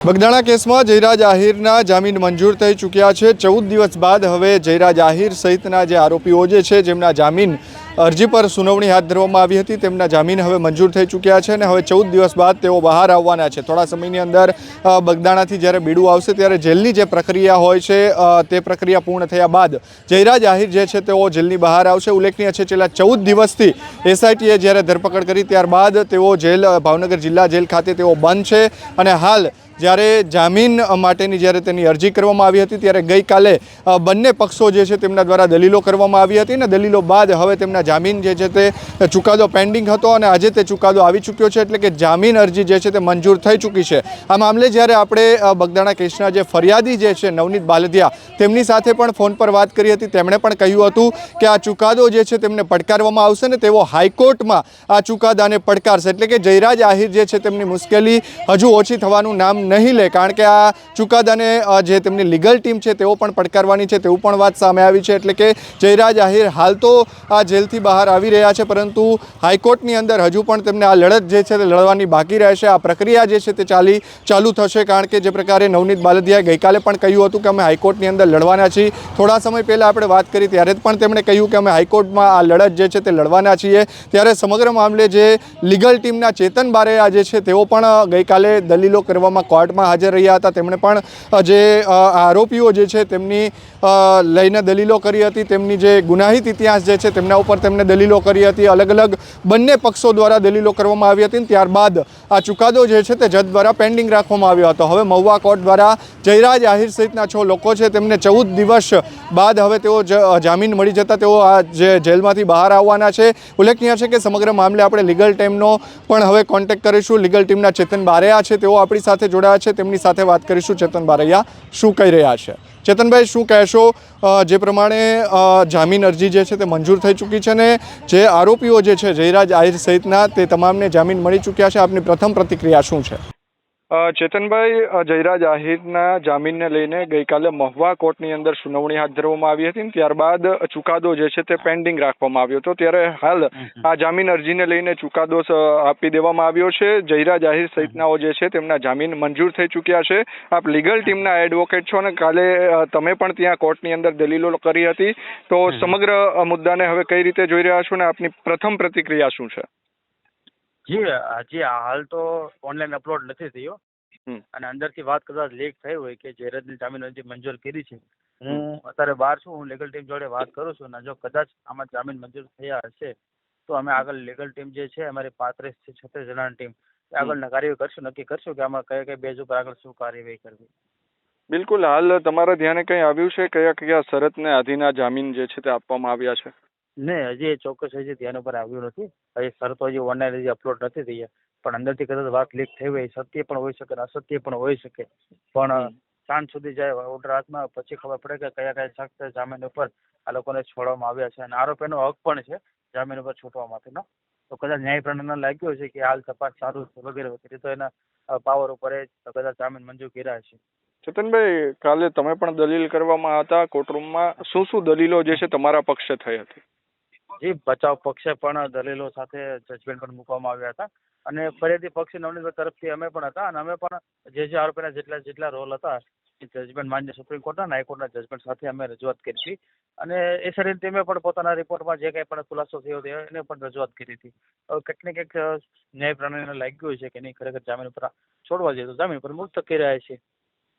બગદાણા કેસમાં જયરાજ આહિરના જામીન મંજૂર થઈ ચૂક્યા છે. ચૌદ દિવસ બાદ હવે જયરાજ આહિર સહિતના જે આરોપીઓ જે છે, જેમના જામીન અરજી પર સુનાવણી હાથ ધરવામાં આવી હતી, તેમના જામીન હવે મંજૂર થઈ ચૂક્યા છે અને હવે ચૌદ દિવસ બાદ તેઓ બહાર આવવાના છે. થોડા સમયની અંદર બગદાણાથી જ્યારે બીડું આવશે ત્યારે જેલની જે પ્રક્રિયા હોય છે તે પ્રક્રિયા પૂર્ણ થયા બાદ જયરાજ આહિર જે છે, તેઓ જેલની બહાર આવશે. ઉલ્લેખનીય છે, છેલ્લા ચૌદ દિવસથી એસઆઈટીએ જ્યારે ધરપકડ કરી, ત્યારબાદ તેઓ જેલ ભાવનગર જિલ્લા જેલ ખાતે તેઓ બંધ છે અને હાલ જ્યારે જામીન માટેની જ્યારે તેની અરજી કરવામાં આવી હતી, ત્યારે ગઈકાલે બંને પક્ષો જે છે તેમના દ્વારા દલીલો કરવામાં આવી હતી અને દલીલો બાદ હવે તેમના જામીન જે છે તે ચુકાદો પેન્ડિંગ હતો અને આજે તે ચુકાદો આવી ચૂક્યો છે એટલે કે જામીન અરજી જે છે તે મંજૂર થઈ ચૂકી છે. આ મામલે જ્યારે આપણે બગદાણા કેસના જે ફરિયાદી જે છે નવનીત બાલદિયા, તેમની સાથે પણ ફોન પર વાત કરી હતી. તેમણે પણ કહ્યું હતું કે આ ચુકાદો જે છે તેમને પડકારવામાં આવશે ને તેઓ હાઈકોર્ટમાં આ ચુકાદાને પડકારશે. એટલે કે જયરાજ આહિર જે છે તેમની મુશ્કેલી હજુ ઓછી થવાનું નામ નહીં લે, કારણ કે આ ચુકાદાને જે તેમની લીગલ ટીમ છે, તેઓ પણ પડકારવાની છે, તેવું પણ વાત સામે આવી છે, એટલે કે જયરાજ આહિર હાલ તો આ જેલથી બહાર આવી રહ્યા છે, પરંતુ હાઈકોર્ટની અંદર હજુ પણ તેમને આ લડત જે છે તે લડવાની બાકી રહેશે આ પ્રક્રિયા જે છે તે ચાલી, ચાલુ થશે, કારણ કે જે પ્રકારે નવનીત બાલદિયાએ ગઈકાલે પણ કહ્યું હતું કે અમે હાઈકોર્ટની અંદર લડવાના છીએ. થોડા સમય પહેલાં આપણે વાત કરી, ત્યારે પણ તેમણે કહ્યું કે અમે હાઈકોર્ટમાં આ લડત જે છે તે લડવાના છીએ. ત્યારે સમગ્ર મામલે જે લીગલ ટીમના ચેતન બારે જે છે તેઓ પણ ગઈકાલે દલીલો કરવામાં કોર્ટમાં હાજર રહ્યા હતા. તેમણે પણ જે આરોપીઓ જે છે તેમની લઈને દલીલો કરી હતી. તેમની જે ગુનાહિત ઇતિહાસ જે છે તેમના ઉપર તેમને દલીલો કરી હતી. અલગ અલગ બંને પક્ષો દ્વારા દલીલો કરવામાં આવી હતી ત્યારબાદ આ ચુકાદો જે છે તે જજ દ્વારા પેન્ડિંગ રાખવામાં આવ્યો હતો. હવે મહુવા કોર્ટ દ્વારા જયરાજ આહિર સહિતના છ લોકો છે તેમને ચૌદ દિવસ બાદ હવે તેઓ જામીન મળી જતા તેઓ આ જે જેલમાંથી બહાર આવવાના છે. ઉલ્લેખનીય છે કે સમગ્ર મામલે આપણે લીગલ ટીમનો પણ હવે કોન્ટેક્ટ કરીશું. લીગલ ટીમના ચેતન બારેયા છે. તેઓ આપણી સાથે જોડાયા છે. તેમની સાથે વાત કરીશું ચેતન બારૈયા. શું કહી રહ્યા છે? ચેતનભાઈ, શું કહેશો? જે પ્રમાણે જામીન અરજી જે છે તે મંજૂર થઈ ચૂકી છે ને જે આરોપીઓ જે છે, જયરાજ આહિર સહિતના તે તમામને જામીન મળી ચૂક્યા છે. આપની પ્રથમ પ્રતિક્રિયા શું છે? ચેતનભાઈ જયરાજ આહિરના જામીનને લઈને ગઈકાલે મહુવા કોર્ટની અંદર સુનાવણી હાથ ધરવામાં આવી હતી ત્યારબાદ ચુકાદો જે છે તે પેન્ડિંગ રાખવામાં આવ્યો હતો. ત્યારે હાલ આ જામીન અરજીને લઈને ચુકાદો આપી દેવામાં આવ્યો છે. જયરાજ આહિર સહિતનાઓ જે છે તેમના જામીન મંજૂર થઈ ચૂક્યા છે. આપ લીગલ ટીમના એડવોકેટ છો ને કાલે તમે પણ ત્યાં કોર્ટની અંદર દલીલો કરી હતી. તો સમગ્ર મુદ્દાને હવે કઈ રીતે જોઈ રહ્યા છો ને? આપની પ્રથમ પ્રતિક્રિયા શું છે? જી હજી હાલ તો ઓનલાઈન અપલોડ નથી થયો. અને અંદરથી વાત કદાચ લીક થઈ હોય કે જયરાજની જામીન અરજી મંજૂર કરી છે. હું અત્યારે બહાર છું હું લીગલ ટીમ જોડે વાત કરું છું. અને જો કદાચ આમાં જામીન મંજૂર થયા હશે તો અમે આગળ લીગલ ટીમ જે છે અમારી પાંત્રીસથી છત્રીસ જણાની ટીમ આગળના કાર્યવાહી કરશું. નક્કી કરશું કે આમાં કયા કયા બેઝ ઉપર આગળ શું કાર્યવાહી કરવી. બિલકુલ હાલ તમારા ધ્યાને કંઈ આવ્યું છે? કયા કયા શરતને આધીન આ જામીન જે છે તે આપવામાં આવ્યા છે? નહીં હજી એ ચોક્કસ હજી ધ્યાન ઉપર આવ્યું નથી. હજી શરતો હજી ઓનલાઈન હજી અપલોડ નથી થઈ પણ અંદરથી કદાચ વાત લીક થઈ હોય સત્ય પણ હોઈ શકે અસત્ય પણ હોઈ શકે. પણ સાંજ સુધી જાય ઓર્ડર હાથમાં પછી ખબર પડે કે કયા કયા શખ્સ જામીન ઉપર આ લોકોને છોડવામાં આવ્યા છે. અને આરોપીનો હક પણ છે જામીન ઉપર છૂટવા માટેનો તો કદાચ ન્યાય પ્રણાલીને લાગ્યું છે કે હાલ તપાસ સારું છે વગેરે વગેરે તો એના પાવર ઉપર એ કદાચ જામીન મંજૂર કર્યા છે ચેતનભાઈ કાલે તમે પણ દલીલ કરવામાં હતા કોર્ટરૂમમાં શું શું દલીલો જે છે તમારા પક્ષે થઈ હતી? જી, બચાવ પક્ષે પણ દલીલો સાથે જજમેન્ટ પણ મૂકવામાં આવ્યા હતા. અને ફરિયાદી પક્ષ નવનીતભાઈ તરફથી અમે પણ હતા અને અમે પણ જે જે આરોપીના જેટલા જેટલા રોલ હતા, એ જજમેન્ટ માન્ય સુપ્રીમ કોર્ટના અને હાઈકોર્ટના જજમેન્ટ સાથે અમે રજૂઆત કરી હતી. અને એ સરી ટીમે પણ પોતાના રિપોર્ટમાં જે કંઈ પણ ખુલાસો થયો હતો, એને પણ રજૂઆત કરી હતી. હવે કંઈક ને કંઈક ન્યાય પ્રણાલીને લાગ્યું છે કે નહીં, ખરેખર જામીન ઉપર છોડવા જોઈએ તો જામીન પર મુક્ત કરી રહ્યા છે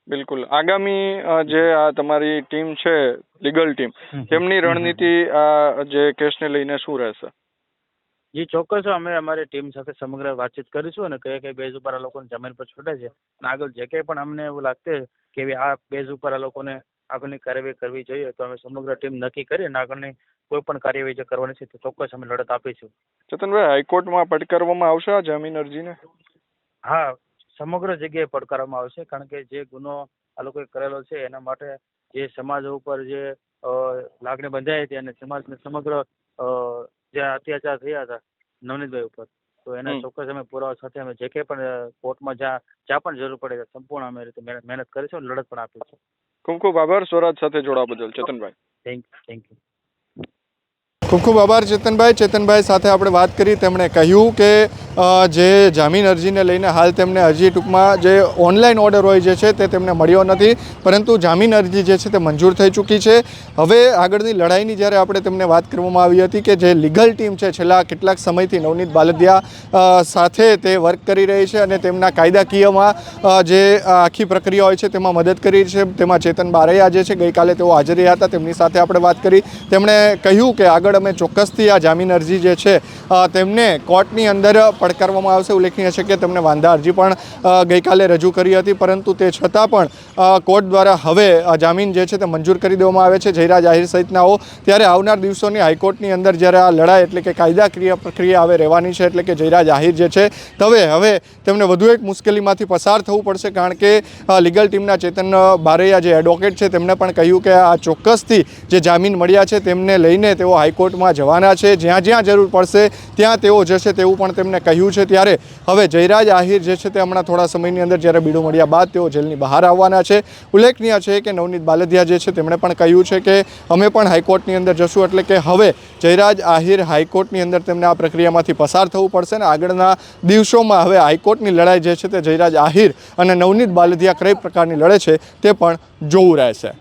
બિલકુલ. આગામી જે આ તમારી ટીમ છે લીગલ ટીમ તેમની રણનીતિ આ જે કેસને લઈને શું રહેશે? જી ચોક્કસ. અમે અમારી ટીમ સાથે સમગ્ર વાતચીત કરીશું અને કયા કયા બેઝ ઉપર આ લોકોને જમીન પર છૂટે છે. અને આગળ જે કંઈ પણ અમને એવું લાગતે કે આ બેઝ ઉપર આ લોકોને આગળની કાર્યવાહી કરવી જોઈએ તો અમે સમગ્ર ટીમ નક્કી કરી અને આગળની કોઈ પણ કાર્યવાહી જે કરવાની છે તે ચોક્કસ અમે લડત આપીશું. ચેતનભાઈ હાઈકોર્ટમાં પડકારવામાં આવશે આ જામીન અરજીને? હા. સમગ્ર જગ્યાએ પડકારવામાં આવશે કારણ કે જે ગુનો આ લોકોએ કરેલો છે એના માટે જે સમાજ ઉપર જે લાગણી બંધાઈ હતી અને સમાજને સમગ્ર જે અત્યાચાર થયા હતા નવનીતભાઈ ઉપર તો એના ચોક્કસ અમે પુરાવા સાથે અમે જે કંઈ પણ કોર્ટમાં જ્યાં જ્યાં પણ જરૂર પડે સંપૂર્ણ અમે રીતે મહેનત કરીશું લડત પણ આપીશું. ખૂબ ખૂબ આભાર. સ્વરાજ સાથે જોડાવા બદલ. ચેતનભાઈ. થેન્ક થેન્ક યુ ખૂબ ખૂબ આભાર ચેતનભાઈ. ચેતનભાઈ સાથે આપણે વાત કરી, તેમણે કહ્યું કે જે જામીન અરજીને લઈને હાલ તેમને અરજી ટૂંકમાં જે ઓનલાઈન ઓર્ડર હોય જે છે તે તેમને મળ્યો નથી, પરંતુ જામીન અરજી જે છે તે મંજૂર થઈ ચૂકી છે. હવે આગળની લડાઈની જ્યારે આપણે તેમને વાત કરવામાં આવી હતી કે જે લીગલ ટીમ છે છેલ્લા કેટલાક સમયથી નવનીત બાલદિયા સાથે તે વર્ક કરી રહી છે અને તેમના કાયદાકીયમાં જે આખી પ્રક્રિયા હોય છે તેમાં મદદ કરી છે. તેમાં ચેતન બારૈયા જે છે ગઈકાલે તેઓ હાજર હતા તેમની સાથે આપણે વાત કરી. તેમણે કહ્યું કે આગળ અમે ચોક્કસથી આ જામીન અરજી જે છે તેમને કોર્ટની અંદર પડકારવામાં આવશે. ઉલ્લેખનીય છે કે તેમને વાંધા અરજી પણ ગઈકાલે રજૂ કરી હતી, પરંતુ તે છતાં પણ કોર્ટ દ્વારા હવે જામીન જે છે તે મંજૂર કરી દેવામાં આવે છે. જયરાજ આહિર સહિતનાઓ ત્યારે આવનાર દિવસોની હાઈકોર્ટની અંદર જ્યારે આ લડાઈ એટલે કે કાયદાકીય પ્રક્રિયા હવે રહેવાની છે, એટલે કે જયરાજ આહિર જે છે, તવે હવે તેમને વધુ એક મુશ્કેલીમાંથી પસાર થવું પડશે, કારણ કે લીગલ ટીમના ચેતન બારૈયા જે એડવોકેટ છે, તેમણે પણ કહ્યું કે આ ચોક્કસથી જે જામીન મળ્યા છે, તેમને લઈને તેઓ હાઈકોર્ટમાં જવાના છે. જ્યાં જ્યાં જરૂર પડશે, ત્યાં તેઓ જશે તેવું પણ તેમને કહ્યું છે. ત્યારે હવે જયરાજ આહિર જે છે તે હમણાં થોડા સમયની અંદર જ્યારે બીડું મળ્યા બાદ તેઓ જેલની બહાર આવવાના છે. ઉલ્લેખનીય છે કે નવનીત બાલદિયા જે છે તેમણે પણ કહ્યું છે કે અમે પણ હાઈકોર્ટની અંદર જશું એટલે કે હવે જયરાજ આહિર હાઈકોર્ટની અંદર તેમને આ પ્રક્રિયામાંથી પસાર થવું પડશે ને આગળના દિવસોમાં હવે હાઈકોર્ટની લડાઈ જે છે તે જયરાજ આહિર અને નવનીત બાલદિયા કઈ પ્રકારની લડે છે તે પણ જોવું રહેશે.